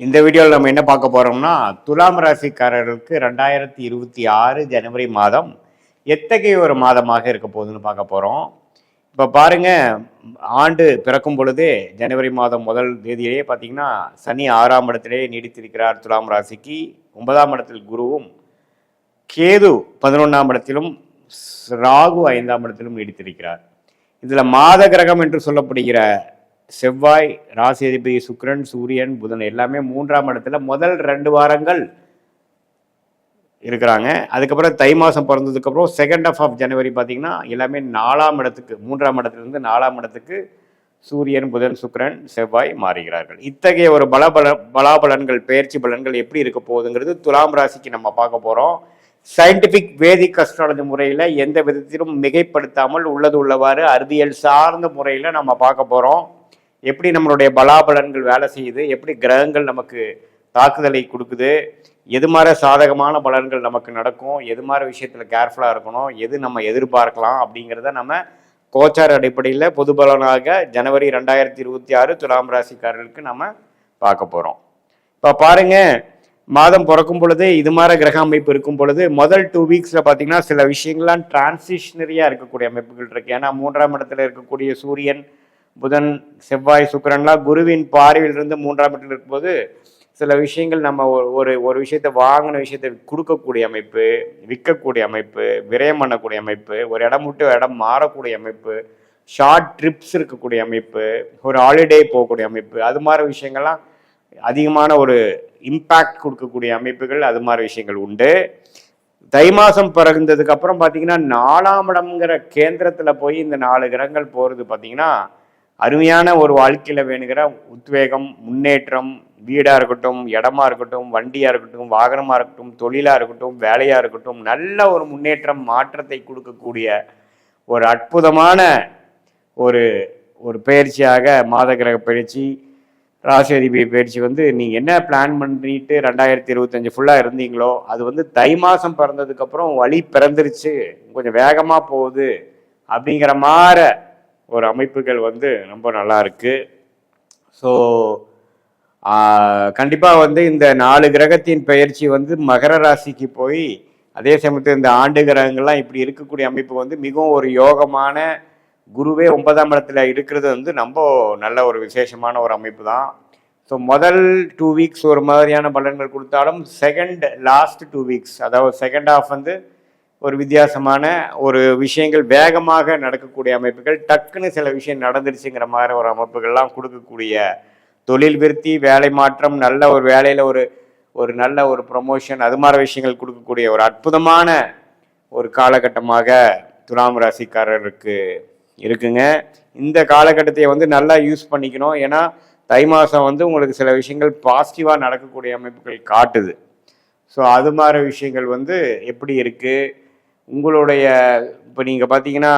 இந்த வீடியோவில் நம்ம என்ன பார்க்க போகிறோம்னா துலாம் ராசிக்காரர்களுக்கு ரெண்டாயிரத்தி இருபத்தி ஆறு ஜனவரி மாதம் எத்தகைய ஒரு மாதமாக இருக்க போகுதுன்னு பார்க்க போகிறோம் இப்போ பாருங்க ஆண்டு பிறக்கும் பொழுது ஜனவரி மாதம் முதல் தேதியிலேயே பார்த்தீங்கன்னா சனி ஆறாம் இடத்திலேயே நீடித்திருக்கிறார் துலாம் ராசிக்கு. ஒன்பதாம் இடத்தில் குருவும் கேது பதினொன்றாம் இடத்திலும் ராகு ஐந்தாம் இடத்திலும் நீடித்திருக்கிறார். இதில் மாத கிரகம் என்று சொல்லப்படுகிற செவ்வாய் ராசி அதிபதி சுக்ரன் சூரியன் புதன் எல்லாமே மூன்றாம் இடத்துல முதல் ரெண்டு வாரங்கள் இருக்கிறாங்க. அதுக்கப்புறம் தை மாதம் பிறந்ததுக்கப்புறம் செகண்ட் ஆஃப் ஆஃப் ஜனவரி பார்த்திங்கன்னா எல்லாமே நாலாம் இடத்துக்கு மூன்றாம் இடத்துலேருந்து நாலாம் இடத்துக்கு சூரியன் புதன் சுக்கரன் செவ்வாய் மாறுகிறார்கள். இத்தகைய ஒரு பலபல பலாபலன்கள் பெயர்ச்சி பலன்கள் எப்படி இருக்க போகுதுங்கிறது துலாம் ராசிக்கு நம்ம பார்க்க போகிறோம் சயின்டிஃபிக் வேதிக் அஸ்ட்ராலஜி முறையில் எந்த விதத்திலும் மிகைப்படுத்தாமல் உள்ளது உள்ளவாறு அறிவியல் சார்ந்த முறையில் நம்ம பார்க்க போகிறோம் எப்படி நம்மளுடைய பலாபலன்கள் வேலை செய்யுது எப்படி கிரகங்கள் நமக்கு தாக்குதலை கொடுக்குது எது மாதிரி சாதகமான பலன்கள் நமக்கு நடக்கும் எது மாதிரி விஷயத்தில் கேர்ஃபுல்லாக இருக்கணும் எது நம்ம எதிர்பார்க்கலாம் அப்படிங்கிறத நம்ம கோச்சார் அடிப்படையில் பொது பலனாக ஜனவரி ரெண்டாயிரத்தி இருபத்தி ஆறு துலாம் ராசிக்காரர்களுக்கு நம்ம பார்க்க போகிறோம் இப்போ பாருங்கள் மாதம் பிறக்கும் பொழுது இது மாதிரி கிரக அமைப்பு இருக்கும் பொழுது முதல் டூ வீக்ஸில் பார்த்தீங்கன்னா சில விஷயங்கள்லாம் டிரான்சிஷனரியாக இருக்கக்கூடிய அமைப்புகள் இருக்குது ஏன்னா மூன்றாம் இடத்துல இருக்கக்கூடிய சூரியன் புதன் செவ்வாய் சுக்கரன்லாம் குருவின் பார்வையிலிருந்து மூன்றாம் இடத்துல இருக்கும்போது சில விஷயங்கள் நம்ம ஒரு ஒரு ஒரு விஷயத்தை வாங்கின விஷயத்தை கொடுக்கக்கூடிய அமைப்பு விற்கக்கூடிய அமைப்பு விரயம் பண்ணக்கூடிய அமைப்பு ஒரு இடம் விட்டு ஒரு இடம் மாறக்கூடிய அமைப்பு ஷார்ட் ட்ரிப்ஸ் இருக்கக்கூடிய அமைப்பு ஒரு ஹாலிடே போகக்கூடிய அமைப்பு அது மாதிரி விஷயங்கள்லாம் அதிகமான ஒரு இம்பேக்ட் கொடுக்கக்கூடிய அமைப்புகள் அது மாதிரி விஷயங்கள் உண்டு. தை மாதம் பிறகுந்ததுக்கு அப்புறம் பார்த்தீங்கன்னா நாலாம் இடம்ங்கிற கேந்திரத்தில் போய் இந்த நாலு கிரகங்கள் போகிறது பார்த்தீங்கன்னா அருமையான ஒரு வாழ்க்கையில் வேணுங்கிற உத்வேகம் முன்னேற்றம் வீடாக இருக்கட்டும் இடமா இருக்கட்டும் வண்டியாக இருக்கட்டும் வாகனமாக இருக்கட்டும் தொழிலாக இருக்கட்டும் வேலையாக இருக்கட்டும் நல்ல ஒரு முன்னேற்றம் மாற்றத்தை கொடுக்கக்கூடிய ஒரு அற்புதமான ஒரு ஒரு பயிற்சியாக மாத கிரக பயிற்சி ராசி பயிற்சி வந்து நீங்கள் என்ன பிளான் பண்ணிட்டு ரெண்டாயிரத்தி இருபத்தஞ்சு ஃபுல்லாக இருந்தீங்களோ அது வந்து தை மாதம் பிறந்ததுக்கப்புறம் வழி பிறந்துருச்சு கொஞ்சம் வேகமாக போகுது அப்படிங்கிற மாதிரி ஒரு அமைப்புகள் வந்து ரொம்ப நல்லா இருக்கு. ஸோ கண்டிப்பாக வந்து இந்த நாலு கிரகத்தின் பயிற்சி வந்து மகர ராசிக்கு போய் அதே சமயத்தில் இந்த ஆண்டு கிரகங்கள்லாம் இப்படி இருக்கக்கூடிய அமைப்பு வந்து மிகவும் ஒரு யோகமான குருவே ஒன்பதாம் இடத்துல இருக்கிறது வந்து ரொம்ப நல்ல ஒரு விசேஷமான ஒரு அமைப்பு தான். ஸோ முதல் டூ வீக்ஸ் ஒரு மாதிரியான பலன்கள் கொடுத்தாலும் செகண்ட் லாஸ்ட் டூ வீக்ஸ் அதாவது செகண்ட் ஹாஃப் வந்து ஒரு வித்தியாசமான ஒரு விஷயங்கள் வேகமாக நடக்கக்கூடிய அமைப்புகள் டக்குன்னு சில விஷயம் நடந்துருச்சுங்கிற மாதிரி ஒரு அமைப்புகள்லாம் கொடுக்கக்கூடிய தொழில் விருத்தி வேலை மாற்றம் நல்ல ஒரு வேலையில் ஒரு ஒரு நல்ல ஒரு ப்ரொமோஷன் அது மாதிரி விஷயங்கள் கொடுக்கக்கூடிய ஒரு அற்புதமான ஒரு காலகட்டமாக துலாம் ராசிக்காரருக்கு இருக்குங்க. இந்த காலகட்டத்தை வந்து நல்லா யூஸ் பண்ணிக்கணும். ஏன்னா தை மாதம் வந்து உங்களுக்கு சில விஷயங்கள் பாசிட்டிவாக நடக்கக்கூடிய அமைப்புகள் காட்டுது. ஸோ அது மாதிரி விஷயங்கள் வந்து எப்படி இருக்குது உங்களுடைய இப்போ நீங்கள் பார்த்தீங்கன்னா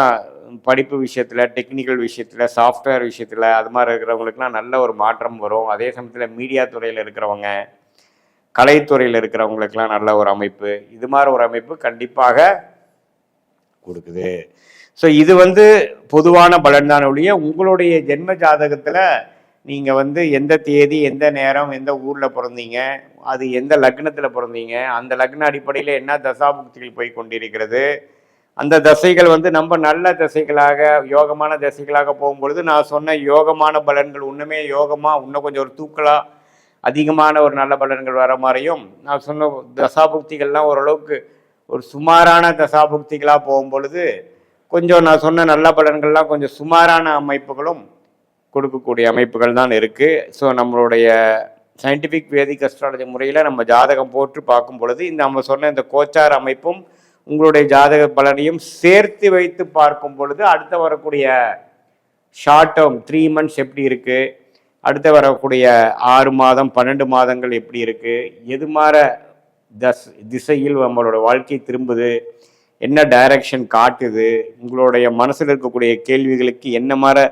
படிப்பு விஷயத்தில் டெக்னிக்கல் விஷயத்தில் சாஃப்ட்வேர் விஷயத்தில் அது மாதிரி இருக்கிறவங்களுக்குலாம் நல்ல ஒரு மாற்றம் வரும். அதே சமயத்தில் மீடியா துறையில் இருக்கிறவங்க கலைத்துறையில் இருக்கிறவங்களுக்கெல்லாம் நல்ல ஒரு அமைப்பு. இது மாதிரி ஒரு அமைப்பு கண்டிப்பாக கொடுக்குது. ஸோ இது வந்து பொதுவான பலன் தான் ஒழிய உங்களுடைய ஜென்ம ஜாதகத்தில் நீங்கள் வந்து எந்த தேதி எந்த நேரம் எந்த ஊரில் பிறந்தீங்க அது எந்த லக்னத்தில் பிறந்தீங்க அந்த லக்ன அடிப்படையில் என்ன தசாபுக்திகள் போய் கொண்டிருக்கிறது அந்த தசைகள் வந்து நம்ம நல்ல தசைகளாக யோகமான தசைகளாக போகும்பொழுது நான் சொன்ன யோகமான பலன்கள் இன்னுமே யோகமாக இன்னும் கொஞ்சம் ஒரு தூக்கலாக அதிகமான ஒரு நல்ல பலன்கள் வர மாதிரியும் நான் சொன்ன தசாபுக்திகள்லாம் ஓரளவுக்கு ஒரு சுமாரான தசாபுக்திகளாக போகும் பொழுது கொஞ்சம் நான் சொன்ன நல்ல பலன்கள்லாம் கொஞ்சம் சுமாரான அமைப்புகளும் கொடுக்கக்கூடிய அமைப்புகள் தான் இருக்குது ஸோ நம்மளுடைய சயின்டிஃபிக் வேதிக் அஸ்ட்ராலஜி முறையில் நம்ம ஜாதகம் போட்டு பார்க்கும் பொழுது இந்த நம்ம சொன்ன இந்த கோச்சார் அமைப்பும் உங்களுடைய ஜாதக பலனையும் சேர்த்து வைத்து பார்க்கும் பொழுது அடுத்து வரக்கூடிய ஷார்ட் டேர்ம் த்ரீ மந்த்ஸ் எப்படி இருக்குது அடுத்து வரக்கூடிய ஆறு மாதம் பன்னெண்டு மாதங்கள் எப்படி இருக்குது எது மாற தஸ் திசையில் நம்மளோட வாழ்க்கை திரும்புது? என்ன டைரக்ஷன் காட்டுது? உங்களுடைய மனசில் இருக்கக்கூடிய கேள்விகளுக்கு என்ன மாதிரி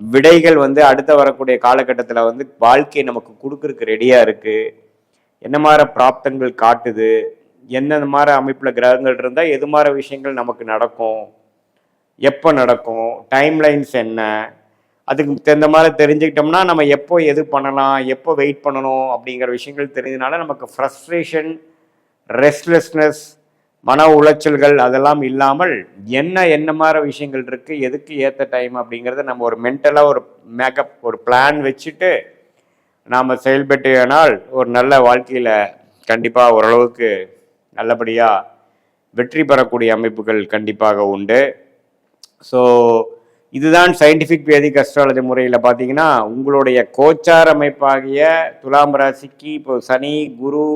விடைகள் வந்து அடுத்த வரக்கூடிய காலகட்டத்தில் வந்து வாழ்க்கை நமக்கு கொடுக்கறதுக்கு ரெடியாக இருக்குது என்ன மாதிரி பிராப்தங்கள் காட்டுது? எந்தெந்த மாதிரி அமைப்பில் கிரகங்கள் இருந்தால் எது மாதிரி விஷயங்கள் நமக்கு நடக்கும்? எப்போ நடக்கும்? டைம் லைன்ஸ் என்ன? அதுக்கு தகுந்த மாதிரி தெரிஞ்சுக்கிட்டோம்னா நம்ம எப்போ எது பண்ணலாம்? எப்போ வெயிட் பண்ணணும்? அப்படிங்கிற விஷயங்கள் தெரிஞ்சதுனால நமக்கு ஃப்ரஸ்ட்ரேஷன் ரெஸ்ட்லெஸ்னஸ் மன உளைச்சல்கள் அதெல்லாம் இல்லாமல் என்ன என்ன மாதிரி விஷயங்கள் இருக்குது எதுக்கு ஏற்ற டைம் அப்படிங்கிறத நம்ம ஒரு மென்டலாக ஒரு மேக்கப் ஒரு பிளான் வச்சுட்டு நாம் செயல்பட்டேனால் ஒரு நல்ல வாழ்க்கையில் கண்டிப்பாக ஓரளவுக்கு நல்லபடியாக வெற்றி பெறக்கூடிய அமைப்புகள் கண்டிப்பாக உண்டு. ஸோ இதுதான் சயின்டிஃபிக் வேதிக் அஸ்ட்ராலஜி முறையில் பார்த்தீங்கன்னா உங்களுடைய கோச்சார் அமைப்பாகிய துலாம் ராசிக்கு இப்போ சனி குரு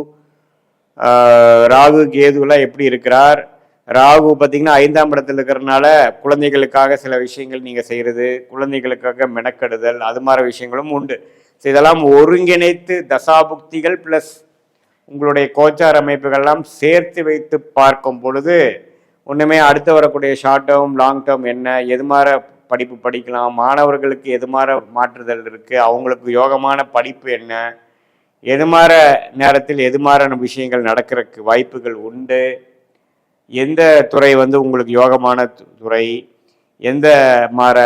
ராகு கேதுலாம் எப்படி இருக்கிறார்? ராகு பார்த்தீங்கன்னா ஐந்தாம் இடத்துல இருக்கிறதுனால குழந்தைகளுக்காக சில விஷயங்கள் நீங்கள் செய்கிறது குழந்தைகளுக்காக மெனக்கெடுதல் அது மாதிரி விஷயங்களும் உண்டு. ஸோ இதெல்லாம் ஒருங்கிணைத்து தசாபுக்திகள் ப்ளஸ் உங்களுடைய கோச்சார் அமைப்புகள்லாம் சேர்த்து வைத்து பார்க்கும் பொழுது ஒன்றுமே அடுத்து வரக்கூடிய ஷார்ட் டேர்ம் லாங் டேர்ம் என்ன எது மாதிரி படிப்பு படிக்கலாம் மாணவர்களுக்கு எது மாதிரி மாற்றுதல் இருக்குது அவங்களுக்கு யோகமான படிப்பு என்ன எது நேரத்தில் எது விஷயங்கள் நடக்கிறதுக்கு வாய்ப்புகள் உண்டு. எந்த துறை வந்து உங்களுக்கு யோகமான துறை? எந்த மாற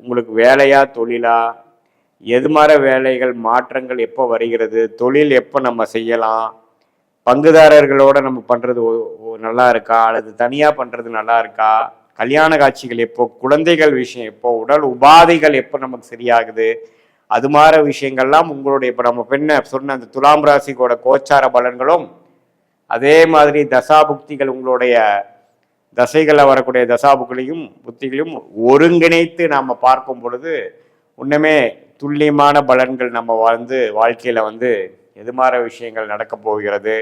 உங்களுக்கு வேலையா தொழிலா? எது மாற வேலைகள் மாற்றங்கள் எப்போ வருகிறது? தொழில் எப்போ நம்ம செய்யலாம்? பங்குதாரர்களோட நம்ம பண்ணுறது நல்லா இருக்கா? அல்லது தனியாக பண்ணுறது நல்லா இருக்கா? கல்யாண காட்சிகள் எப்போ? குழந்தைகள் விஷயம் எப்போ? உடல் உபாதைகள் எப்போ நமக்கு சரியாகுது? அது மாதிரி விஷயங்கள்லாம் உங்களுடைய இப்போ நம்ம பெண்ணை சொன்ன அந்த துலாம் ராசிக்கோட கோச்சார பலன்களும் அதே மாதிரி தசாபுக்திகள் உங்களுடைய தசைகளில் வரக்கூடிய தசாபுக்களையும் புத்திகளையும் ஒருங்கிணைத்து நாம் பார்க்கும் பொழுது இன்னுமே துல்லியமான பலன்கள் நம்ம வந்து வாழ்க்கையில் வந்து எது மாதிரி விஷயங்கள் நடக்க போகிறது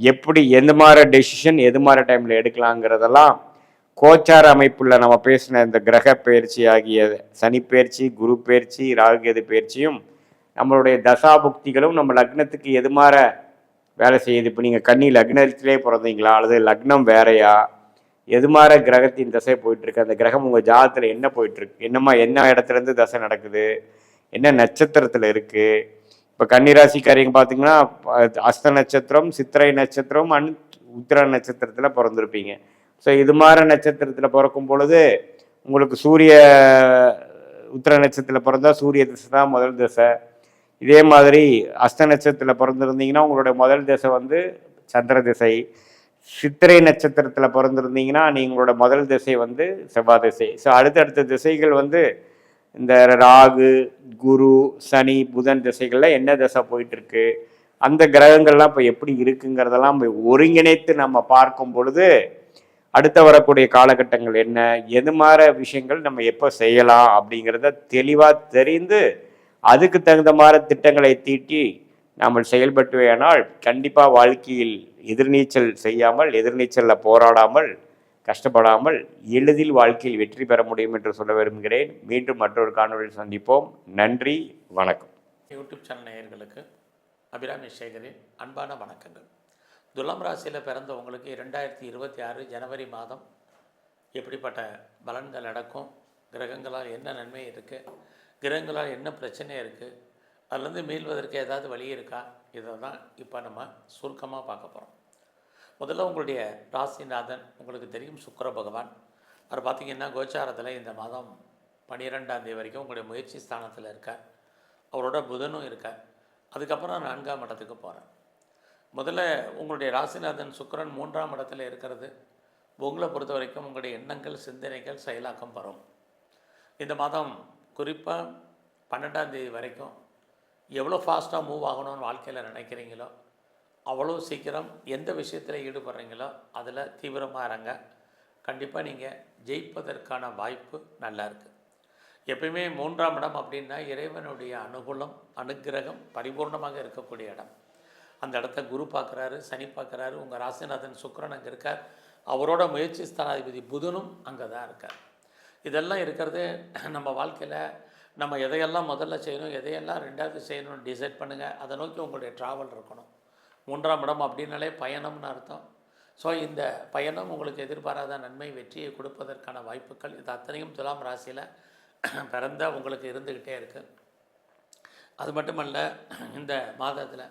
எப்படி எந்த மாதிரி டெசிஷன் எது மாதிரி டைமில் எடுக்கலாங்கிறதெல்லாம் கோச்சார அமைப்புள்ள நம்ம பேசின இந்த கிரக பயிற்சி ஆகிய சனி பயிற்சி குரு பயிற்சி ராகுகேது பயிற்சியும் நம்மளுடைய தசா புக்திகளும் நம்ம லக்னத்துக்கு எது மாற வேலை செய்யுது? இப்போ நீங்கள் கன்னி லக்னத்திலே பிறந்தீங்களா? அல்லது லக்னம் வேறையா? எது மாற கிரகத்தின் தசை போயிட்டுருக்கு? அந்த கிரகம் உங்கள் ஜாதத்தில் என்ன போயிட்டுருக்கு? என்னம்மா என்ன இடத்துலேருந்து தசை நடக்குது? என்ன நட்சத்திரத்தில் இருக்குது இப்போ கன்னிராசிக்காரிங்க பார்த்தீங்கன்னா அஸ்த நட்சத்திரம் சித்திரை நட்சத்திரம் அன் உத்திர நட்சத்திரத்தில் பிறந்திருப்பீங்க. ஸோ இது மாதிரி நட்சத்திரத்தில் பிறக்கும் பொழுது உங்களுக்கு சூரிய உத்திர நட்சத்திரத்தில் பிறந்தால் சூரிய திசை தான் முதல் திசை. இதே மாதிரி அஸ்த நட்சத்திரத்தில் பிறந்திருந்தீங்கன்னா உங்களுடைய முதல் திசை வந்து சந்திர திசை. சித்திரை நட்சத்திரத்தில் பிறந்திருந்தீங்கன்னா நீங்களோட முதல் திசை வந்து செவ்வாய் திசை. ஸோ அடுத்தடுத்த திசைகள் வந்து இந்த ராகு குரு சனி புதன் திசைகளில் என்ன திசை போயிட்டுருக்கு அந்த கிரகங்கள்லாம் இப்போ எப்படி இருக்குங்கிறதெல்லாம் ஒருங்கிணைத்து நம்ம பார்க்கும் பொழுது அடுத்த வரக்கூடிய காலகட்டங்கள் என்ன? எது மாதிரி விஷயங்கள் நம்ம எப்போ செய்யலாம் அப்படிங்கிறத தெளிவாக தெரிந்து அதுக்கு தகுந்த மாதிரி திட்டங்களை தீட்டி நாம் செயல்பட்டுவேனால் கண்டிப்பாக வாழ்க்கையில் எதிர்நீச்சல் செய்யாமல் எதிர்நீச்சலில் போராடாமல் கஷ்டப்படாமல் எளிதில் வாழ்க்கையில் வெற்றி பெற முடியும் என்று சொல்ல விரும்புகிறேன். மீண்டும் மற்றொரு காணொலியில் சந்திப்போம். நன்றி வணக்கம். யூடியூப் சேனல் நேயர்களுக்கு அபிராமி சேகரின் அன்பான வணக்கங்கள். துலாம் ராசியில் பிறந்தவங்களுக்கு ரெண்டாயிரத்தி இருபத்தி ஆறு ஜனவரி மாதம் எப்படிப்பட்ட பலன்கள் நடக்கும்? கிரகங்களால் என்ன நன்மை இருக்குது கிரகங்களால் என்ன பிரச்சனை இருக்குது அதுலேருந்து மீள்வதற்கு ஏதாவது வழி இருக்கா? இதை தான் இப்போ நம்ம சுருக்கமாக பார்க்க போகிறோம். முதல்ல உங்களுடைய ராசிநாதன் உங்களுக்கு தெரியும் சுக்கர பகவான். அவர் பார்த்திங்கன்னா கோச்சாரத்தில் இந்த மாதம் பன்னிரெண்டாம் தேதி வரைக்கும் உங்களுடைய முயற்சி ஸ்தானத்தில் இருக்கார். அவரோட புதனும் இருக்கார். அதுக்கப்புறம் நான்காம் இடத்துக்கு போகிறேன். முதல்ல உங்களுடைய ராசிநாதன் சுக்கிரன் மூன்றாம் இடத்துல இருக்கிறது. உங்களை பொறுத்த வரைக்கும் உங்களுடைய எண்ணங்கள் சிந்தனைகள் செயலாக்கம் வரும். இந்த மாதம் குறிப்பாக பன்னெண்டாம் தேதி வரைக்கும் எவ்வளோ ஃபாஸ்ட்டாக மூவ் ஆகணும்னு வாழ்க்கையில் நினைக்கிறீங்களோ அவ்வளோ சீக்கிரம் எந்த விஷயத்தில் ஈடுபடுறீங்களோ அதில் தீவிரமாக இருங்க கண்டிப்பாக நீங்கள் ஜெயிப்பதற்கான வாய்ப்பு நல்லா இருக்குது எப்பயுமே மூன்றாம் இடம் அப்படின்னா இறைவனுடைய அனுகூலம் அனுக்கிரகம் பரிபூர்ணமாக இருக்கக்கூடிய இடம். அந்த இடத்த குரு பார்க்குறாரு சனி பார்க்குறாரு உங்கள் ராசிநாதன் சுக்கிரன் அங்கே இருக்கார். அவரோட முயற்சி ஸ்தானாதிபதி புதனும் அங்கே தான் இருக்கார். இதெல்லாம் இருக்கிறது நம்ம வாழ்க்கையில் நம்ம எதையெல்லாம் முதல்ல செய்யணும் எதையெல்லாம் ரெண்டாவது செய்யணும்னு டிசைட் பண்ணுங்கள் அதை நோக்கி உங்களுடைய ட்ராவல் இருக்கணும். மூன்றாம் இடம் அப்படின்னாலே பயணம்னு அர்த்தம். ஸோ இந்த பயணம் உங்களுக்கு எதிர்பாராத நன்மை வெற்றியை கொடுப்பதற்கான வாய்ப்புகள் இது அத்தனையும் துலாம் ராசியில் பிறந்த உங்களுக்கு இருந்துக்கிட்டே இருக்குது அது மட்டுமல்ல இந்த மாதத்தில்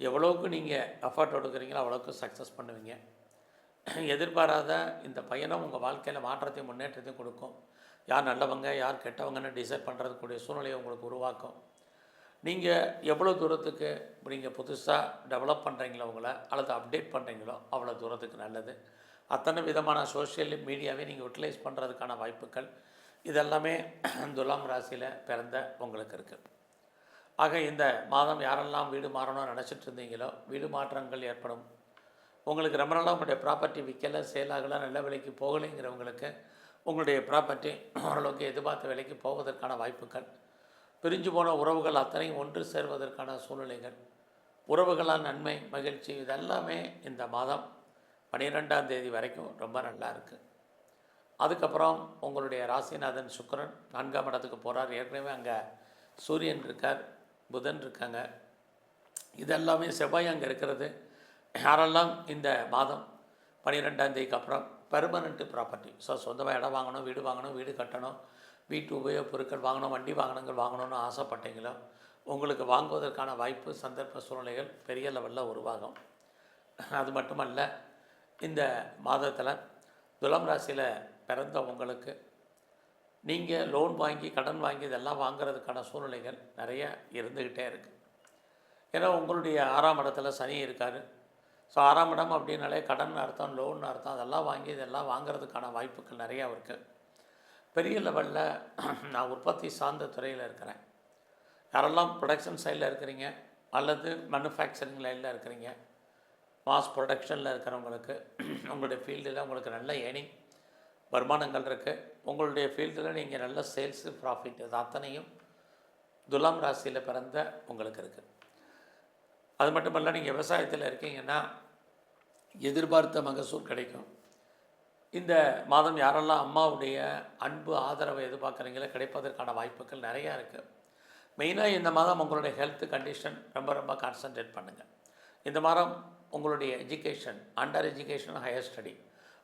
எவ்வளோக்கு நீங்கள் எஃபர்ட் எடுக்கிறீங்களோ அவ்வளோக்கு சக்ஸஸ் பண்ணுவீங்க. எதிர்பாராத இந்த பயணம் உங்கள் வாழ்க்கையில் மாற்றத்தையும் முன்னேற்றத்தையும் கொடுக்கும். யார் நல்லவங்க யார் கெட்டவங்கன்னு டிசைட் பண்ணுறதுக்கூடிய சூழ்நிலையை உங்களுக்கு உருவாக்கும். நீங்கள் எவ்வளோ தூரத்துக்கு நீங்கள் புதுசாக டெவலப் பண்ணுறீங்களோ உங்களை அல்லது அப்டேட் பண்ணுறீங்களோ அவ்வளோ தூரத்துக்கு நல்லது. அத்தனை விதமான சோஷியல் மீடியாவே நீங்கள் யூட்டிலைஸ் பண்ணுறதுக்கான வாய்ப்புகள் இதெல்லாமே துலாம் ராசியில் பிறந்த உங்களுக்கு இருக்குது ஆக இந்த மாதம் யாரெல்லாம் வீடு மாறணும்னு நினச்சிட்டு இருந்தீங்களோ வீடு மாற்றங்கள் ஏற்படும். உங்களுக்கு ரொம்ப நாளாக உங்களுடைய ப்ராப்பர்ட்டி விற்கலை சேல் நல்ல விலைக்கு போகலைங்கிறவங்களுக்கு உங்களுடைய ப்ராப்பர்ட்டி ஓரளவுக்கு எதிர்பார்த்த விலைக்கு போவதற்கான வாய்ப்புகள். பிரிஞ்சு போன உறவுகள் அத்தனையும் ஒன்று சேர்வதற்கான சூழ்நிலைகள். உறவுகளால் நன்மை மகிழ்ச்சி இதெல்லாமே இந்த மாதம் பன்னிரெண்டாம் தேதி வரைக்கும் ரொம்ப நல்லா இருக்குது அதுக்கப்புறம் உங்களுடைய ராசிநாதன் சுக்கிரன் நான்காம் இடத்துக்கு போகிறார் ஏற்கனவே அங்கே சூரியன் இருக்கார். புதன் இருக்காங்க. இதெல்லாமே செவ்வாய் அங்கே இருக்கிறது. யாரெல்லாம் இந்த மாதம் பன்னிரெண்டாம் தேதிக்கு அப்புறம் பெர்மனண்ட்டு ப்ராப்பர்ட்டி ஸோ சொந்தமாக இடம் வாங்கணும் வீடு வாங்கணும் வீடு கட்டணும் வீட்டு உபயோகப் பொருட்கள் வாங்கணும் வண்டி வாகனங்கள் வாங்கணும்னு ஆசைப்பட்டீங்களோ உங்களுக்கு வாங்குவதற்கான வாய்ப்பு சந்தர்ப்ப சூழ்நிலைகள் பெரிய லெவலில் உருவாகும். அது மட்டுமல்ல இந்த மாதத்தில் துலம் ராசியில் பிறந்த உங்களுக்கு நீங்கள் லோன் வாங்கி கடன் வாங்கி இதெல்லாம் வாங்கிறதுக்கான சூழ்நிலைகள் நிறைய இருந்துக்கிட்டே இருக்குது ஏன்னா உங்களுடைய ஆறாம் இடத்துல சனி இருக்கார். ஸோ ஆறாம் இடம் அப்படின்னாலே கடன் அர்த்தம் லோன் அர்த்தம் அதெல்லாம் வாங்கி இதெல்லாம் வாங்குறதுக்கான வாய்ப்புகள் நிறையா இருக்குது பெரிய லெவலில் நான் உற்பத்தி சார்ந்த துறையில் இருக்கிறேன். யாரெல்லாம் ப்ரொடக்ஷன் சைடில் இருக்கிறீங்க அல்லது மேனுஃபேக்சரிங் லைனில் இருக்கிறீங்க மாஸ் ப்ரொடக்ஷனில் இருக்கிறவங்களுக்கு உங்களுடைய ஃபீல்டில் உங்களுக்கு நல்ல ஏர்னிங் வருமானங்கள் இருக்குது உங்களுடைய ஃபீல்டில் நீங்கள் நல்ல சேல்ஸு ப்ராஃபிட் இது அத்தனையும் துலாம் ராசியில் பிறந்த உங்களுக்கு இருக்குது அது மட்டுமல்ல நீங்கள் விவசாயத்தில் இருக்கீங்கன்னா எதிர்பார்த்த மகசூல் கிடைக்கும். இந்த மாதம் யாரெல்லாம் அம்மாவுடைய அன்பு ஆதரவை எதிர்பார்க்குறீங்களோ கிடைப்பதற்கான வாய்ப்புகள் நிறையா இருக்குது மெயினாக இந்த மாதம் உங்களுடைய ஹெல்த் கண்டிஷன் ரொம்ப ரொம்ப கான்சன்ட்ரேட் பண்ணுங்கள் இந்த மாதம் உங்களுடைய education under education higher study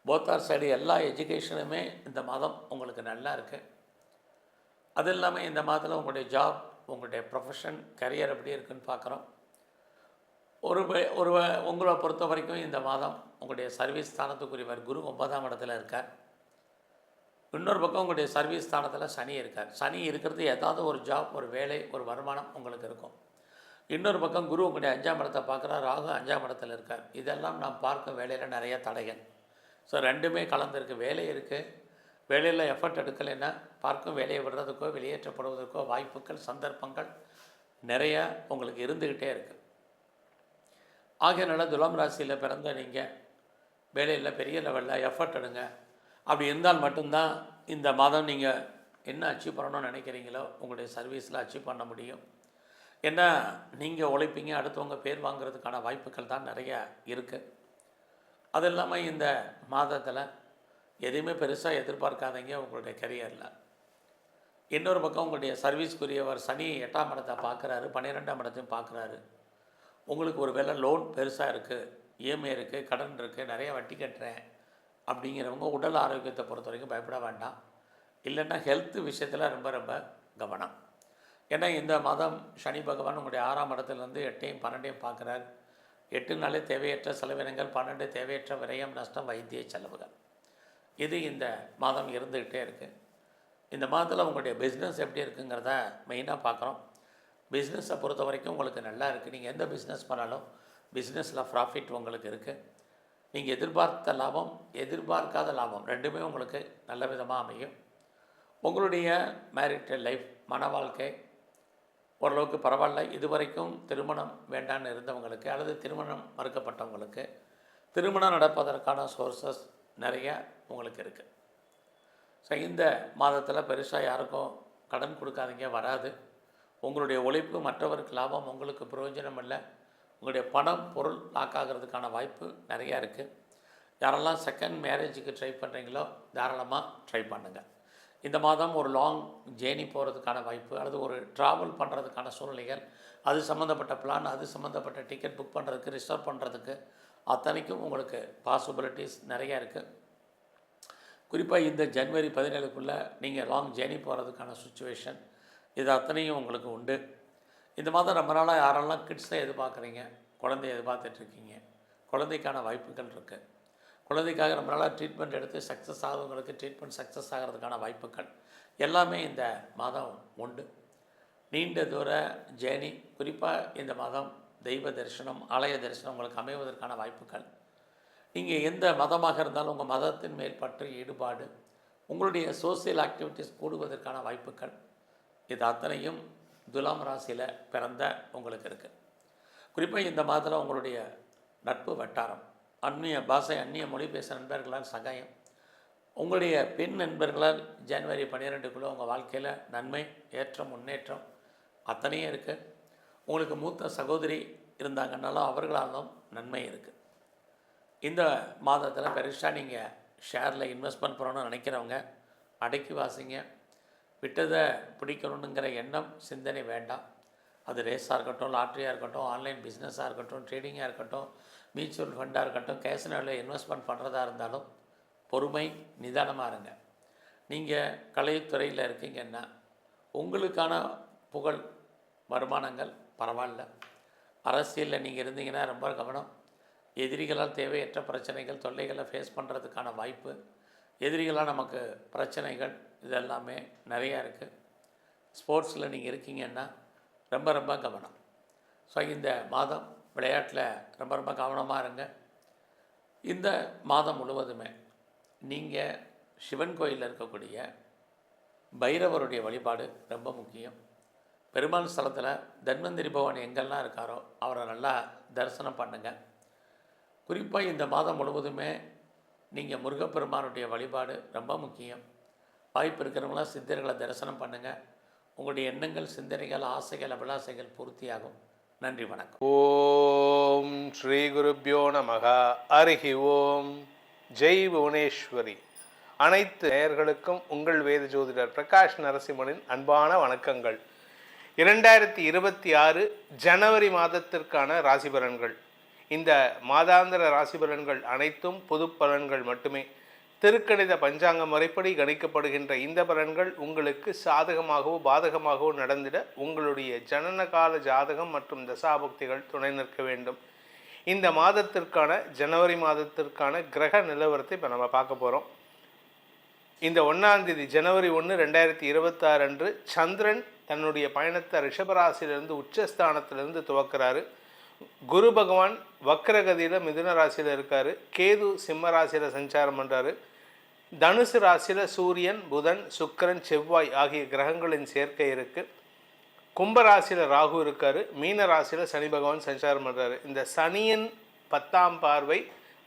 போத்தார் side எல்லா எஜுகேஷனுமே இந்த மாதம் உங்களுக்கு நல்லா இருக்குது அது இல்லாமல் இந்த மாதத்தில் உங்களுடைய ஜாப் உங்களுடைய ப்ரொஃபஷன் கரியர் எப்படி இருக்குன்னு பார்க்குறோம் ஒரு ஒரு உங்களை பொறுத்த வரைக்கும் இந்த மாதம் உங்களுடைய சர்வீஸ் ஸ்தானத்துக்குரியவர் குரு ஒன்பதாம் இடத்துல இருக்கார். இன்னொரு பக்கம் உங்களுடைய சர்வீஸ் ஸ்தானத்தில் சனி இருக்கார். சனி இருக்கிறது ஏதாவது ஒரு ஜாப் ஒரு வேலை ஒரு வருமானம் உங்களுக்கு இருக்கும். இன்னொரு பக்கம் குரு உங்களுடைய அஞ்சாம் இடத்தை பார்க்குறார் ராகு அஞ்சாம் இடத்துல இருக்கார். இதெல்லாம் நாம் பார்க்கும் வேலையில் நிறைய தடைகள். ஸோ ரெண்டுமே கலந்துருக்கு. வேலை இருக்குது வேலையில் எஃபர்ட் எடுக்கலைன்னா பார்க்கும் வேலையை விடுறதுக்கோ வெளியேற்றப்படுவதற்கோ வாய்ப்புகள் சந்தர்ப்பங்கள் நிறைய உங்களுக்கு இருந்துக்கிட்டே இருக்குது ஆகையனால துலாம் ராசியில் பிறந்த நீங்கள் வேலையில் பெரிய லெவலில் எஃபர்ட் எடுங்க. அப்படி இருந்தால் மட்டும்தான் இந்த மாதம் நீங்கள் என்ன அச்சீவ் பண்ணணும்னு நினைக்கிறீங்களோ உங்களுடைய சர்வீஸில் அச்சீவ் பண்ண முடியும். ஏன்னா நீங்கள் உழைப்பீங்க அடுத்தவங்க பேர் வாங்குறதுக்கான வாய்ப்புகள் தான் நிறைய இருக்குது அது இல்லாமல் இந்த மாதத்தில் எதையுமே பெருசாக எதிர்பார்க்காதீங்க உங்களுடைய கரியரில் இன்னொரு பக்கம் உங்களுடைய சர்வீஸ்க்குரியவர் சனி எட்டாம் இடத்தை பார்க்குறாரு பன்னிரெண்டாம் இடத்தையும் பார்க்குறாரு. உங்களுக்கு ஒரு வேளை லோன் பெருசாக இருக்குது இஎம்ஐ இருக்குது கடன் இருக்குது நிறைய வட்டி கட்டுறேன் அப்படிங்கிறவங்க உடல் ஆரோக்கியத்தை பொறுத்த வரைக்கும் பயப்பட வேண்டாம். இல்லைன்னா ஹெல்த் விஷயத்தில் ரொம்ப ரொம்ப கவனம். ஏன்னா இந்த மாதம் சனி பகவான் உங்களுடைய ஆறாம் இடத்துலேருந்து எட்டையும் பன்னெண்டையும் பார்க்குறாரு. எட்டு எட்டுனாலே தேவையற்ற செலவினங்கள் பன்னெண்டு தேவையற்ற விரயம் நஷ்டம் வைத்திய செலவுகள். இது இந்த மாதம் இருந்துக்கிட்டே இருக்குது இந்த மாதத்தில் உங்களுடைய பிஸ்னஸ் எப்படி இருக்குங்கிறத மெயினாக பார்க்குறோம் பிஸ்னஸை பொறுத்த வரைக்கும் உங்களுக்கு நல்லா இருக்குது நீங்கள் எந்த பிஸ்னஸ் பண்ணாலும் பிஸ்னஸில் ப்ராஃபிட் உங்களுக்கு இருக்குது நீங்கள் எதிர்பார்த்த லாபம் எதிர்பார்க்காத லாபம் ரெண்டுமே உங்களுக்கு நல்ல விதமாக அமையும். உங்களுடைய மேரிட்டல் லைஃப் மன வாழ்க்கை ஓரளவுக்கு பரவாயில்ல. இதுவரைக்கும் திருமணம் வேண்டான்னு இருந்தவங்களுக்கு அல்லது திருமணம் மறுக்கப்பட்டவங்களுக்கு திருமணம் நடப்பதற்கான சோர்சஸ் நிறைய உங்களுக்கு இருக்குது ஸோ இந்த மாதத்தில் பெருசாக யாருக்கும் கடன் கொடுக்காதீங்க வராது. உங்களுடைய உழைப்பு மற்றவருக்கு லாபம் உங்களுக்கு பிரயோஜனம் இல்லை. உங்களுடைய பணம் பொருள் லாக் ஆகிறதுக்கான வாய்ப்பு நிறையா இருக்குது யாரெல்லாம் செகண்ட் மேரேஜுக்கு ட்ரை பண்ணுறீங்களோ தாராளமாக ட்ரை பண்ணுங்கள் இந்த மாதம் ஒரு லாங் ஜேர்னி போகிறதுக்கான வாய்ப்பு அல்லது ஒரு ட்ராவல் பண்ணுறதுக்கான சூழ்நிலைகள் அது சம்மந்தப்பட்ட பிளான் அது சம்மந்தப்பட்ட டிக்கெட் புக் பண்ணுறதுக்கு ரிசர்வ் பண்ணுறதுக்கு அத்தனைக்கும் உங்களுக்கு பாசிபிலிட்டிஸ் நிறையா இருக்குது குறிப்பாக இந்த ஜனவரி பதினேழுக்குள்ளே நீங்கள் லாங் ஜேர்னி போகிறதுக்கான சுச்சுவேஷன் இது அத்தனையும் உங்களுக்கு உண்டு. இந்த மாதம் ரொம்ப நாளாக யாரெல்லாம் கிட்ஸை எதிர்பார்க்குறீங்க குழந்தைய எதிர்பார்த்துட்ருக்கீங்க குழந்தைக்கான வாய்ப்புகள் இருக்குது குழந்தைக்காக ரொம்ப ட்ரீட்மெண்ட் எடுத்து சக்ஸஸ் ஆகிறவங்களுக்கு ட்ரீட்மெண்ட் சக்ஸஸ் ஆகிறதுக்கான வாய்ப்புகள் எல்லாமே இந்த மாதம் உண்டு. நீண்ட தூர ஜேர்னி குறிப்பாக இந்த மாதம் தெய்வ தரிசனம் ஆலய தரிசனம் உங்களுக்கு அமைவதற்கான வாய்ப்புகள். நீங்கள் எந்த மதமாக இருந்தாலும் உங்கள் மதத்தின் மேல் பற்றி ஈடுபாடு உங்களுடைய சோசியல் ஆக்டிவிட்டீஸ் கூடுவதற்கான வாய்ப்புகள் இது அத்தனையும் துலாம் ராசியில் பிறந்த உங்களுக்கு இருக்குது குறிப்பாக இந்த மாதத்தில் உங்களுடைய நட்பு வட்டாரம். அந்நிய பாஷை அந்நிய மொழி பேசுகிற நண்பர்களால் சகாயம். உங்களுடைய பெண் நண்பர்களால் ஜனவரி பன்னிரெண்டுக்குள்ளே உங்கள் வாழ்க்கையில் நன்மை ஏற்றம் முன்னேற்றம் அத்தனையும் இருக்குது உங்களுக்கு மூத்த சகோதரி இருந்தாங்கன்னாலும் அவர்களாலும் நன்மை இருக்குது இந்த மாதத்தில் பெருசாக நீங்கள் ஷேரில் இன்வெஸ்ட்மெண்ட் பண்ணணும்னு நினைக்கிறவங்க அடக்கி வாசிங்க. விட்டதை பிடிக்கணுங்கிற எண்ணம் சிந்தனை வேண்டாம். அது ரேஸாக இருக்கட்டும் லாட்ரியாக இருக்கட்டும் ஆன்லைன் பிஸ்னஸாக இருக்கட்டும் ட்ரேடிங்காக இருக்கட்டும் மியூச்சுவல் ஃபண்டாக இருக்கட்டும் கேசினோவில் இன்வெஸ்ட்மெண்ட் பண்ணுறதா இருந்தாலும் பொறுமை நிதானமாக இருங்க. நீங்கள் கலைத்துறையில் இருக்கீங்கன்னா உங்களுக்கான புகழ் வருமானங்கள் பரவாயில்ல. அரசியலில் நீங்கள் இருந்தீங்கன்னா ரொம்ப கவனம். எதிரிகளால் தேவையற்ற பிரச்சனைகள் தொல்லைகளை ஃபேஸ் பண்ணுறதுக்கான வாய்ப்பு எதிரிகளாக நமக்கு பிரச்சனைகள் இதெல்லாமே நிறையா இருக்குது ஸ்போர்ட்ஸில் நீங்கள் இருக்கீங்கன்னா ரொம்ப ரொம்ப கவனம். ஸோ இந்த மாதம் விளையாட்டில் ரொம்ப ரொம்ப கவனமாக இருங்க. இந்த மாதம் முழுவதுமே நீங்கள் சிவன் கோயிலில் இருக்கக்கூடிய பைரவருடைய வழிபாடு ரொம்ப முக்கியம். பெருமாள் ஸ்தலத்தில் தன்வந்திரி பவன் எங்கெல்லாம் இருக்காரோ அவரை நல்லா தரிசனம் பண்ணுங்கள் குறிப்பாக இந்த மாதம் முழுவதுமே நீங்கள் முருகப்பெருமானுடைய வழிபாடு ரொம்ப முக்கியம். வாய்ப்பு இருக்கிறவங்களாம் சித்தர்களை தரிசனம் பண்ணுங்கள் உங்களுடைய எண்ணங்கள் சிந்தனைகள் ஆசைகள் அபிலாசைகள் பூர்த்தியாகும். நன்றி வணக்கம். ஓம் ஸ்ரீ குருப்பியோ நமக. அருகி ஓம். ஜெய் புவனேஸ்வரி. அனைத்து நேயர்களுக்கும் உங்கள் வேத ஜோதிடர் பிரகாஷ் நரசிம்மனின் அன்பான வணக்கங்கள். இரண்டாயிரத்தி இருபத்தி ஆறு ஜனவரி மாதத்திற்கான ராசி பலன்கள் இந்த மாதாந்திர ராசி பலன்கள் அனைத்தும் பொது பலன்கள் மட்டுமே. திருக்கணித பஞ்சாங்க முறைப்படி கணிக்கப்படுகின்ற இந்த பலன்கள் உங்களுக்கு சாதகமாகவோ பாதகமாகவோ நடந்திட உங்களுடைய ஜனன கால ஜாதகம் மற்றும் தசாபக்திகள் துணை நிற்க வேண்டும். இந்த மாதத்திற்கான ஜனவரி மாதத்திற்கான கிரக நிலவரத்தை இப்போ நம்ம பார்க்க போகிறோம் இந்த ஒன்றாம் தேதி ஜனவரி ஒன்று ரெண்டாயிரத்தி இருபத்தாறு அன்று சந்திரன் தன்னுடைய பயணத்தை ரிஷபராசியிலிருந்து உச்சஸ்தானத்திலிருந்து துவக்கிறாரு. குரு பகவான் வக்கரகதியில் மிதுன ராசியில் இருக்கார். கேது சிம்ம ராசியில் சஞ்சாரம் பண்ணுறாரு தனுசு ராசியில் சூரியன் புதன் சுக்கிரன் செவ்வாய் ஆகிய கிரகங்களின் சேர்க்கை இருக்குது கும்பராசியில் ராகு இருக்கார். மீன ராசியில் சனி பகவான் சஞ்சாரம் பண்ணுறாரு இந்த சனியின் பத்தாம் பார்வை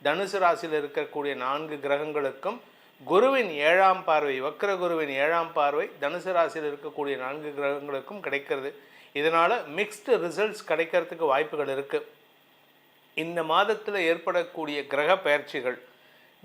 தனுசு ராசியில் இருக்கக்கூடிய நான்கு கிரகங்களுக்கும் குருவின் ஏழாம் பார்வை வக்கர குருவின் ஏழாம் பார்வை தனுசு ராசியில் இருக்கக்கூடிய நான்கு கிரகங்களுக்கும் கிடைக்கிறது. இதனால் மிக்ஸ்டு ரிசல்ட்ஸ் கிடைக்கிறதுக்கு வாய்ப்புகள் இருக்குது இந்த மாதத்தில் ஏற்படக்கூடிய கிரக பயிற்சிகள்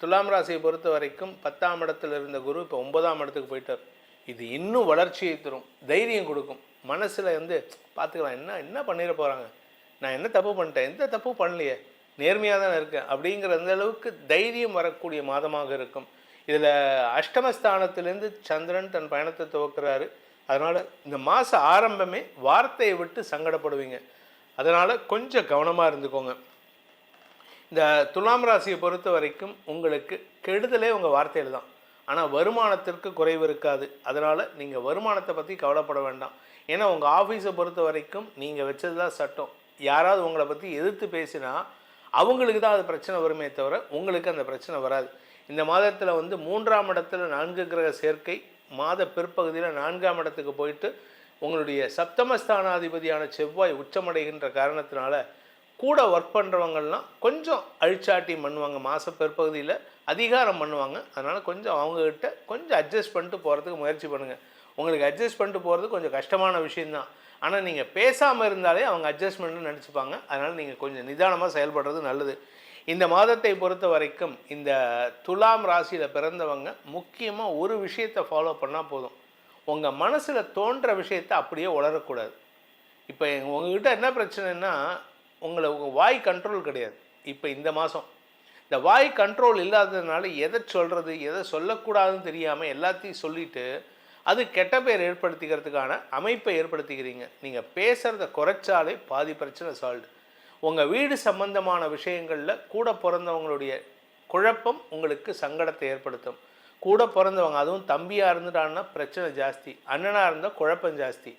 துலாம் ராசியை பொறுத்த வரைக்கும் பத்தாம் இடத்துல இருந்த குரு இப்போ ஒன்பதாம் இடத்துக்கு போயிட்டார். இது இன்னும் வளர்ச்சியை தரும் தைரியம் கொடுக்கும். மனசில் வந்து பார்த்துக்கலாம் என்ன என்ன பண்ணிட போகிறாங்க நான் என்ன தப்பு பண்ணிட்டேன்? எந்த தப்பு பண்ணலையே? நேர்மையாக தானே இருக்கேன். அப்படிங்கிற அந்த அளவுக்கு தைரியம் வரக்கூடிய மாதமாக இருக்கும். இதில் அஷ்டமஸ்தானத்திலேருந்து சந்திரன் தன் பயணத்தை துவக்கிறாரு. அதனால் இந்த மாத ஆரம்பமே வார்த்தையை விட்டு சங்கடப்படுவீங்க. அதனால் கொஞ்சம் கவனமாக இருந்துக்கோங்க. இந்த துலாம் ராசியை பொறுத்த வரைக்கும் உங்களுக்கு கெடுதலே உங்கள் வார்த்தையில் தான். ஆனால் வருமானத்திற்கு குறைவு இருக்காது. அதனால் நீங்கள் வருமானத்தை பற்றி கவலைப்பட வேண்டாம். ஏன்னா உங்கள் ஆஃபீஸை பொறுத்த வரைக்கும் நீங்கள் வச்சது தான் சட்டம். யாராவது உங்களை பற்றி எதிர்த்து பேசினா அவங்களுக்கு தான் அது பிரச்சனை வருமே தவிர உங்களுக்கு அந்த பிரச்சனை வராது. இந்த மாதத்தில் வந்து மூன்றாம் இடத்துல நான்கு கிரக சேர்க்கை மாத பிற்பகுதியில் நான்காம் இடத்துக்கு போயிட்டு உங்களுடைய சப்தமஸ்தானாதிபதியான செவ்வாய் உச்சமடைகின்ற காரணத்தினால கூட ஒர்க் பண்ணுறவங்கள்லாம் கொஞ்சம் அழிச்சாட்டி பண்ணுவாங்க. மாத பிற்பகுதியில் அதிகாரம் பண்ணுவாங்க. அதனால் கொஞ்சம் அவங்கக்கிட்ட கொஞ்சம் அட்ஜஸ்ட் பண்ணிட்டு போகிறதுக்கு முயற்சி பண்ணுங்கள் உங்களுக்கு அட்ஜஸ்ட் பண்ணிட்டு போகிறது கொஞ்சம் கஷ்டமான விஷயந்தான் ஆனால் நீங்கள் பேசாமல் இருந்தாலே அவங்க அட்ஜஸ்ட்மெண்ட்னு நினச்சிப்பாங்க. அதனால் நீங்கள் கொஞ்சம் நிதானமாக செயல்படுறது நல்லது. இந்த மாதத்தை பொறுத்த வரைக்கும் இந்த துலாம் ராசியில் பிறந்தவங்க முக்கியமாக ஒரு விஷயத்தை ஃபாலோ பண்ணால் போதும். உங்கள் மனசில் தோன்ற விஷயத்தை அப்படியே உளரக்கூடாது இப்போ உங்ககிட்ட என்ன பிரச்சனைன்னா உங்களை உங்கள் வாய் கண்ட்ரோல் கிடையாது. இப்போ இந்த மாதம் இந்த வாய் கண்ட்ரோல் இல்லாததுனால எதை சொல்கிறது எதை சொல்லக்கூடாதுன்னு தெரியாமல் எல்லாத்தையும் சொல்லிவிட்டு அது கெட்ட பேர் ஏற்படுத்திக்கிறதுக்கான அமைப்பை ஏற்படுத்திக்கிறீங்க. நீங்கள் பேசுகிறத குறைச்சாலே பாதி பிரச்சனை சால்வ் உங்கள் வீடு சம்பந்தமான விஷயங்களில் கூட பிறந்தவங்களுடைய குழப்பம் உங்களுக்கு சங்கடத்தை ஏற்படுத்தும். கூட பிறந்தவங்க அதுவும் தம்பியாக இருந்துட்டான்னா பிரச்சனை ஜாஸ்தி. அண்ணனாக இருந்தால் குழப்பம் ஜாஸ்தி.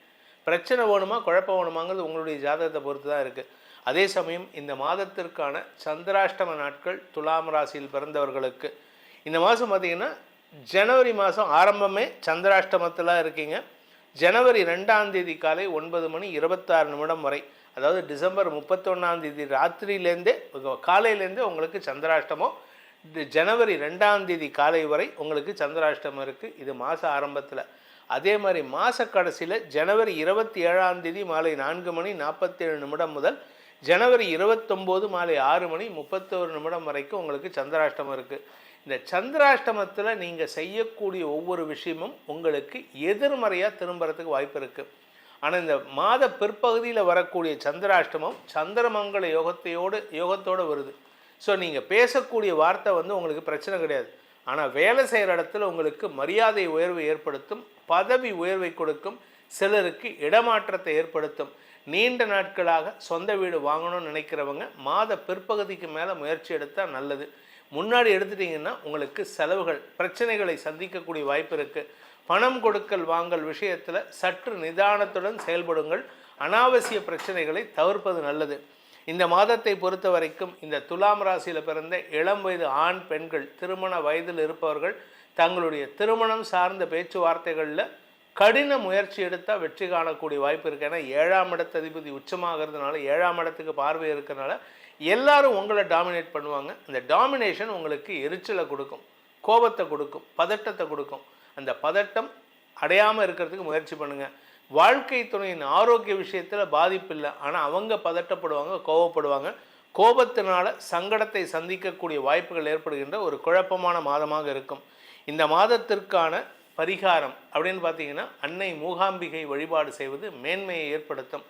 பிரச்சனை வேணுமா குழப்பம் வேணுமாங்கிறது உங்களுடைய ஜாதகத்தை பொறுத்து தான் இருக்குது அதே சமயம் இந்த மாதத்திற்கான சந்திராஷ்டம நாட்கள் துலாம் ராசியில் பிறந்தவர்களுக்கு. இந்த மாதம் பார்த்திங்கன்னா ஜனவரி மாதம் ஆரம்பமே சந்திராஷ்டமத்தில் இருக்கீங்க. ஜனவரி ரெண்டாம் தேதி காலை ஒன்பது மணி இருபத்தாறு நிமிடம் வரை அதாவது டிசம்பர் முப்பத்தொன்னாம் தேதி ராத்திரியிலேருந்தே காலையிலேருந்தே உங்களுக்கு சந்திராஷ்டமம். ஜனவரி ரெண்டாம் தேதி காலை வரை உங்களுக்கு சந்திராஷ்டமம் இருக்குது இது மாத ஆரம்பத்தில். அதே மாதிரி மாத கடைசியில் ஜனவரி இருபத்தி ஏழாம் தேதி மாலை நான்கு மணி நாற்பத்தேழு நிமிடம் முதல் ஜனவரி இருபத்தொம்போது மாலை ஆறு மணி முப்பத்தோரு நிமிடம் வரைக்கும் உங்களுக்கு சந்திராஷ்டமம் இருக்குது இந்த சந்திராஷ்டமத்தில் நீங்கள் செய்யக்கூடிய ஒவ்வொரு விஷயமும் உங்களுக்கு எதிர்மறையாக திரும்புறதுக்கு வாய்ப்பு இருக்குது ஆனால் இந்த மாத பிற்பகுதியில் வரக்கூடிய சந்திராஷ்டமம் சந்திரமங்கல யோகத்தையோடு யோகத்தோடு வருது. ஸோ நீங்கள் பேசக்கூடிய வார்த்தை வந்து உங்களுக்கு பிரச்சனை கிடையாது. ஆனால் வேலை செய்கிற இடத்துல உங்களுக்கு மரியாதை உயர்வை ஏற்படுத்தும் பதவி உயர்வை கொடுக்கும் சிலருக்கு இடமாற்றத்தை ஏற்படுத்தும். நீண்ட நாட்களாக சொந்த வீடு வாங்கணும்னு நினைக்கிறவங்க மாத பிற்பகுதிக்கு மேலே முயற்சி எடுத்தால் நல்லது. முன்னாடி எடுத்துட்டிங்கன்னா உங்களுக்கு செலவுகள் பிரச்சனைகளை சந்திக்கக்கூடிய வாய்ப்பு இருக்குது பணம் கொடுக்கல் வாங்கல் விஷயத்தில் சற்று நிதானத்துடன் செயல்படுங்கள். அனாவசிய பிரச்சனைகளை தவிர்ப்பது நல்லது. இந்த மாதத்தை பொறுத்த வரைக்கும் இந்த துலாம் ராசியில் பிறந்த இளம் வயது ஆண் பெண்கள் திருமண வயதில் இருப்பவர்கள் தங்களுடைய திருமணம் சார்ந்த பேச்சுவார்த்தைகளில் கடின முயற்சி எடுத்தால் வெற்றி காணக்கூடிய வாய்ப்பு இருக்குது ஏன்னா ஏழாம் இடத்து அதிபதி உச்சமாகிறதுனால ஏழாம் இடத்துக்கு பார்வை இருக்கிறனால எல்லாரும் உங்களை டாமினேட் பண்ணுவாங்க. அந்த டாமினேஷன் உங்களுக்கு எரிச்சலை கொடுக்கும் கோபத்தை கொடுக்கும் பதட்டத்தை கொடுக்கும். அந்த பதட்டம் அடையாமல் இருக்கிறதுக்கு முயற்சி பண்ணுங்கள் வாழ்க்கை துணையின் ஆரோக்கிய விஷயத்தில் பாதிப்பு இல்லை. ஆனால் அவங்க பதட்டப்படுவாங்க கோபப்படுவாங்க கோபத்தினால சங்கடத்தை சந்திக்கக்கூடிய வாய்ப்புகள் ஏற்படுகின்ற ஒரு குழப்பமான மாதமாக இருக்கும். இந்த மாதத்திற்கான பரிகாரம் அப்படின்னு பார்த்தீங்கன்னா அன்னை மூகாம்பிகை வழிபாடு செய்வது மேன்மையை ஏற்படுத்தும்.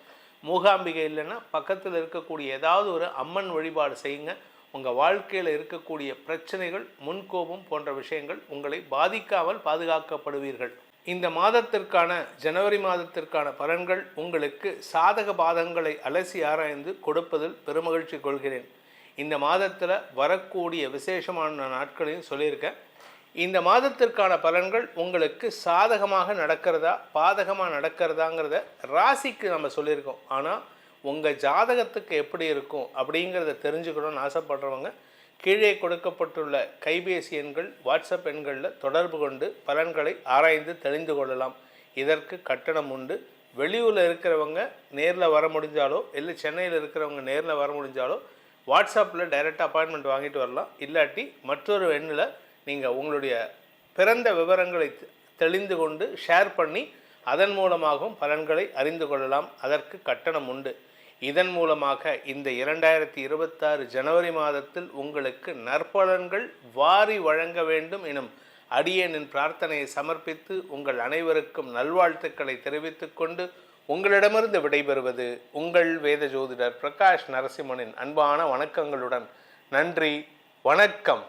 மூகாம்பிகை இல்லைன்னா பக்கத்தில் இருக்கக்கூடிய ஏதாவது ஒரு அம்மன் வழிபாடு செய்யுங்க. உங்கள் வாழ்க்கையில் இருக்கக்கூடிய பிரச்சனைகள் முன்கோபம் போன்ற விஷயங்கள் உங்களை பாதிக்காமல் பாதுகாக்கப்படுவீர்கள். இந்த மாதத்திற்கான ஜனவரி மாதத்திற்கான பலன்கள் உங்களுக்கு சாதக பாதங்களை அலசி ஆராய்ந்து கொடுப்பதில் பெருமகிழ்ச்சி கொள்கிறேன். இந்த மாதத்தில் வரக்கூடிய விசேஷமான நாட்களையும் சொல்லியிருக்கேன். இந்த மாதத்திற்கான பலன்கள் உங்களுக்கு சாதகமாக நடக்கிறதா பாதகமாக நடக்கிறதாங்கிறத ராசிக்கு நம்ம சொல்லியிருக்கோம். ஆனால் உங்கள் ஜாதகத்துக்கு எப்படி இருக்கும் அப்படிங்கிறத தெரிஞ்சுக்கணும்னு ஆசைப்படுறவங்க கீழே கொடுக்கப்பட்டுள்ள கைபேசி எண்கள் வாட்ஸ்அப் எண்களில் தொடர்பு கொண்டு பலன்களை ஆராய்ந்து தெரிந்து கொள்ளலாம். இதற்கு கட்டணம் உண்டு. வெளியூரில் இருக்கிறவங்க நேரில் வர முடிஞ்சாலோ இல்லை சென்னையில் இருக்கிறவங்க நேரில் வர முடிஞ்சாலோ வாட்ஸ்அப்பில் டைரெக்ட் அப்பாயின்மெண்ட் வாங்கிட்டு வரலாம். இல்லாட்டி மற்றொரு எண்ணில் நீங்கள் உங்களுடைய பிறந்த விவரங்களை தெ- தெளிந்து கொண்டு ஷேர் பண்ணி அதன் மூலமாகவும் பலன்களை அறிந்து கொள்ளலாம். அதற்கு கட்டணம் உண்டு. இதன் மூலமாக இந்த இரண்டாயிரத்தி இருபத்தாறு ஜனவரி மாதத்தில் உங்களுக்கு நற்பலன்கள் வாரி வழங்க வேண்டும் எனும் அடியேனின் பிரார்த்தனையை சமர்ப்பித்து உங்கள் அனைவருக்கும் நல்வாழ்த்துக்களை தெரிவித்துக் கொண்டு உங்களிடமிருந்து விடைபெறுவது உங்கள் வேத ஜோதிடர் பிரகாஷ் நரசிம்மனின் அன்பான வணக்கங்களுடன் நன்றி. வணக்கம்.